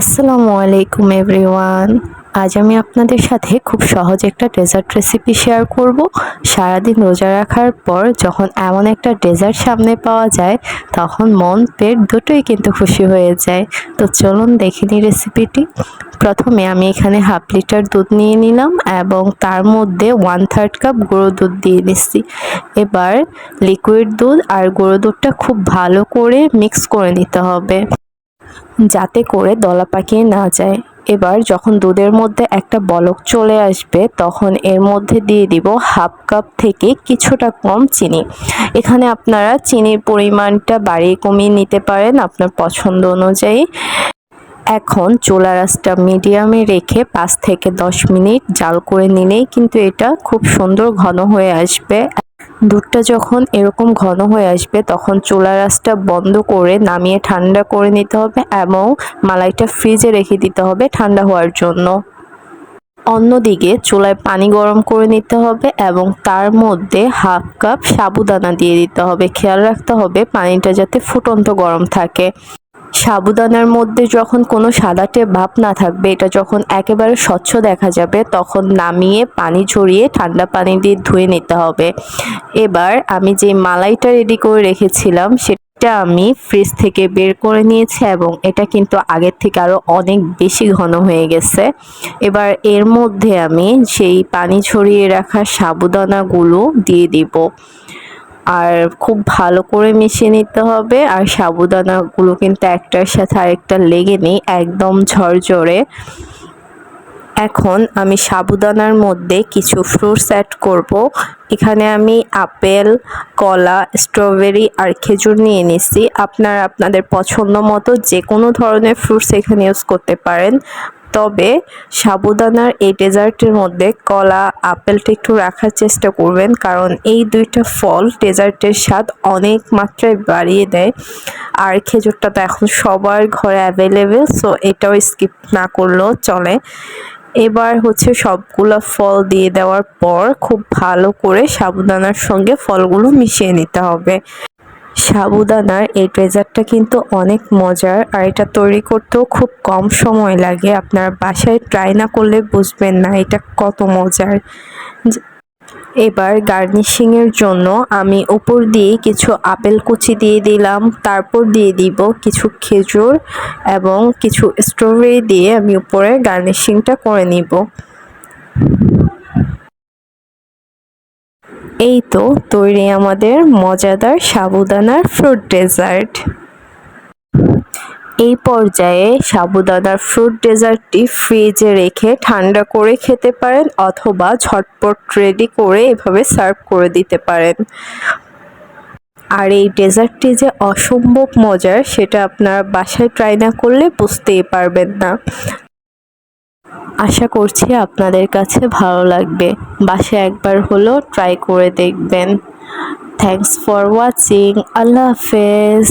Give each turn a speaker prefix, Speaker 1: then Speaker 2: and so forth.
Speaker 1: আসসালামু আলাইকুম এভরিওয়ান। আজ আমি আপনাদের সাথে খুব সহজ একটা ডেজার্ট রেসিপি শেয়ার করব। সারাদিন রোজা রাখার পর যখন এমন একটা ডেজার্ট সামনে পাওয়া যায়, তখন মন, পেট দুটোই কিন্তু খুশি হয়ে যায়। তো চলুন দেখে নিই রেসিপিটি। প্রথমে আমি এখানে হাফ লিটার দুধ নিয়ে নিলাম এবং তার মধ্যে ওয়ান থার্ড কাপ গুঁড়ো দুধ দিয়ে নিচ্ছি। এবার লিকুইড দুধ আর গুঁড়ো দুধটা খুব ভালো করে মিক্স করে নিতে হবে। যাতে করে দলা পাকিয়ে না যায়। এবার যখন দুধের মধ্যে একটা বলক চলে আসবে, তখন এর মধ্যে দিয়ে দিব হাফ কাপ থেকে কিছুটা কম চিনি। এখানে আপনারা চিনির পরিমাণটা বাড়িয়ে কমিয়ে নিতে পারেন আপনার পছন্দ অনুযায়ী। এখন চোলা রাসটা মিডিয়ামে রেখে পাঁচ থেকে দশ মিনিট জাল করে নিলেই কিন্তু এটা খুব সুন্দর ঘন হয়ে আসবে। দুধটা যখন এরকম ঘন হয়ে আসবে, তখন চোলা রাসটা বন্ধ করে নামিয়ে ঠান্ডা করে নিতে হবে এবং মালাইটা ফ্রিজে রেখে দিতে হবে ঠান্ডা হওয়ার জন্য। অন্যদিকে চুলায় পানি গরম করে নিতে হবে এবং তার মধ্যে হাফ কাপ সাবুদানা দিয়ে দিতে হবে। খেয়াল রাখতে হবে পানিটা যাতে ফুটন্ত গরম থাকে। সাবুদানার মধ্যে যখন কোনো সাদাটে ভাব না থাকবে, এটা যখন একেবারে স্বচ্ছ দেখা যাবে, তখন নামিয়ে পানি ঝরিয়ে ঠান্ডা পানি দিয়ে ধুয়ে নিতে হবে। এবার আমি যে মালাইটা রেডি করে রেখেছিলাম, সেটা আমি ফ্রিজ থেকে বের করে নিয়েছি এবং এটা কিন্তু আগের থেকে আরও অনেক বেশি ঘন হয়ে গেছে। এবার এর মধ্যে আমি সেই পানি ছড়িয়ে রাখা সাবুদানাগুলো দিয়ে দিব। আর খুব ভালো করে মিশিয়ে নিতে হবে। আর সাবুদানাগুলো কিন্তু একটার সাথে আরেকটা লেগে নেই, একদম ঝরঝরে। এখন আমি সাবুদানার মধ্যে কিছু ফ্রুটস অ্যাড করব। এখানে আমি আপেল, কলা স্ট্রবেরি আর খেজুর নিয়ে নিচ্ছি আপনারা আপনাদের পছন্দ মতো যে কোনো ধরনের ফ্রুটস এখানে ইউজ করতে পারেন। তবে সাবুদানার এই ডেজার্টের মধ্যে কলা আপেলটা একটু রাখার চেষ্টা করবেন, কারণ এই দুইটা ফল ডেজার্টের স্বাদ অনেক মাত্রায় বাড়িয়ে দেয়। আর খেজুরটা তো এখন সবার ঘরে অ্যাভেলেবেল সো এটাও স্কিপ না করলেও চলে। এবার হচ্ছে সবগুলো ফল দিয়ে দেওয়ার পর খুব ভালো করে সাবুদানার সঙ্গে ফলগুলো মিশিয়ে নিতে হবে। সাবুদানার এই ডেজার্টটা কিন্তু অনেক মজার আর এটা তৈরি করতেও খুব কম সময় লাগে। আপনার বাসায় ট্রাই না করলে বুঝবেন না এটা কত মজার। এবার গার্নিশিংয়ের জন্য আমি উপর দিয়ে কিছু আপেল কুচি দিয়ে দিলাম, তারপর দিয়ে দিব কিছু খেজুর এবং কিছু স্ট্রবেরি দিয়ে আমি উপরে গার্নিশিংটা করে নিব। এই তো তৈরি আমাদের মজাদার সাবুদানার ফ্রুট ডেজার্ট এই পর্যায়ে সাবুদানার ফ্রুট ডেজার্টটি ফ্রিজে রেখে ঠান্ডা করে খেতে পারেন অথবা ঝটপট রেডি করে এভাবে সার্ভ করে দিতে পারেন। আর এই ডেজার্টটি যে অসম্ভব মজার, সেটা আপনারা বাসায় ট্রাই না করলে বুঝতেই পারবেন না। আশা করছি আপনাদের কাছে ভালো লাগবে। বাসে একবার হলো ট্রাই করে দেখবেন। থ্যাংকস ফর ওয়াচিং আল্লাহ হাফেজ।